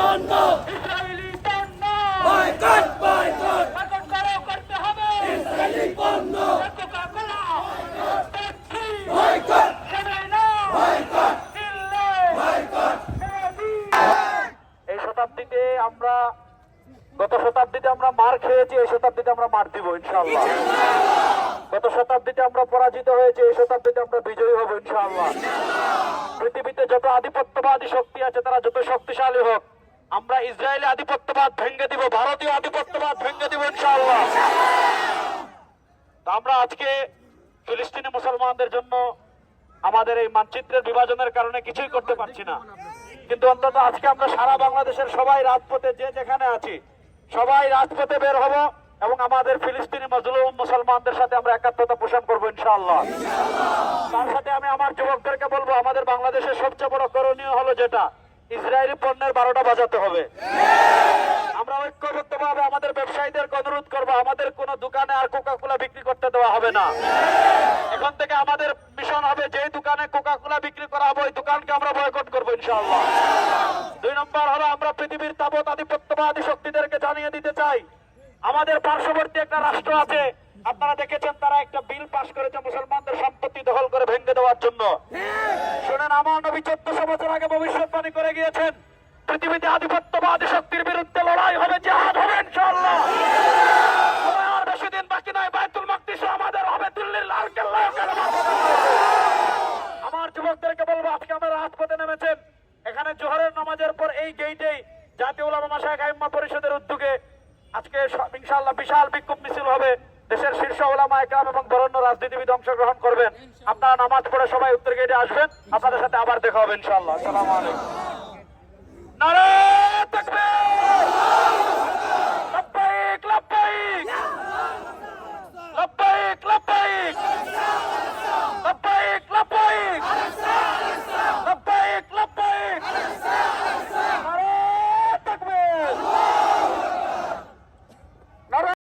বন্ধ। Boycott boycott. এই শতাব্দীতে আমরা, গত শতাব্দীতে আমরা মার খেয়েছি, এই শতাব্দীতে আমরা মার দিব, ইনশাআল্লাহ। গত শতাব্দীতে আমরা পরাজিত হয়েছি, এই শতাব্দীতে আমরা বিজয়ী হব, ইনশাআল্লাহ। পৃথিবীতে যত আধিপত্যবাদী শক্তি আছে, তারা যত শক্তিশালী হোক আমরা ইসরায়েলি আধিপত্যবাদ ভেঙে দিব, ভারতীয় আধিপত্যবাদ ভেঙে দিব ইনশাআল্লাহ। আমরা আজকে ফিলিস্তিনি মুসলমানদের জন্য আমাদের এই মানচিত্রের বিভাজনের কারণে কিছুই করতে পারছি না। কিন্তু অন্তত আজকে আমরা সারা বাংলাদেশের সবাই রাজপথে যে যেখানে আছি, সবাই রাজপথে বের হব এবং আমাদের ফিলিস্তিনি মজলুম মুসলমানদের সাথে আমরা একাত্মতা পোষণ করব ইনশাআল্লাহ। তার সাথে আমি আমার যুবকদেরকে বলব, আমাদের বাংলাদেশের সবচেয়ে বড় করণীয় হলো যেটা ইসরায়েলি পণ্যের বারোটা বাজাতে হবে। আমরা ঐক্যবদ্ধভাবে আমাদের ব্যবসায়ীদেরকে অনুরোধ করব, আমাদের কোনো দোকানে আর কোকা কোলা বিক্রি করতে দেওয়া হবে না। এখন থেকে আমাদের মিশন হবে যে দোকানে কোকা কোলা বিক্রি করা হবে, ওই দোকানকে আমরা বয়কট করব ইনশাআল্লাহ। দুই নম্বর হলো, আমরা পৃথিবীর তাবৎ আধিপত্যবাদী শক্তিদেরকে জানিয়ে দিতে চাই। আমাদের পার্শ্ববর্তী একটা রাষ্ট্র আছে আপনারা দেখেছেন তারা একটা বিল পাশ করেছে মুসলমানদের সম্পত্তি দখল করে ভেঙে দেওয়ার জন্য। শুনেন, আমার নবী চোদ্দশো বছর আগে ভবিষ্যৎবাণী করে গিয়েছেন, পৃথিবীতে আধিপত্যবাদী শক্তির বিরুদ্ধে লড়াই হবে হবে আজকে আমরা নেমেছেন। এখানে জোহরের নামাজের পর এই পরিষদের উদ্যোগে আজকে বিশাল বিক্ষোভ মিছিল হবে। দেশের শীর্ষ ওলামা একরাম এবং বরণ্য রাজনীতিবিদ অংশগ্রহণ করবেন। আপনারা নামাজ পড়ে সবাই উত্তর গেটে আসবেন। আপনাদের সাথে আবার দেখা হবে ইনশাল্লাহ আসসালামু আলাইকুম।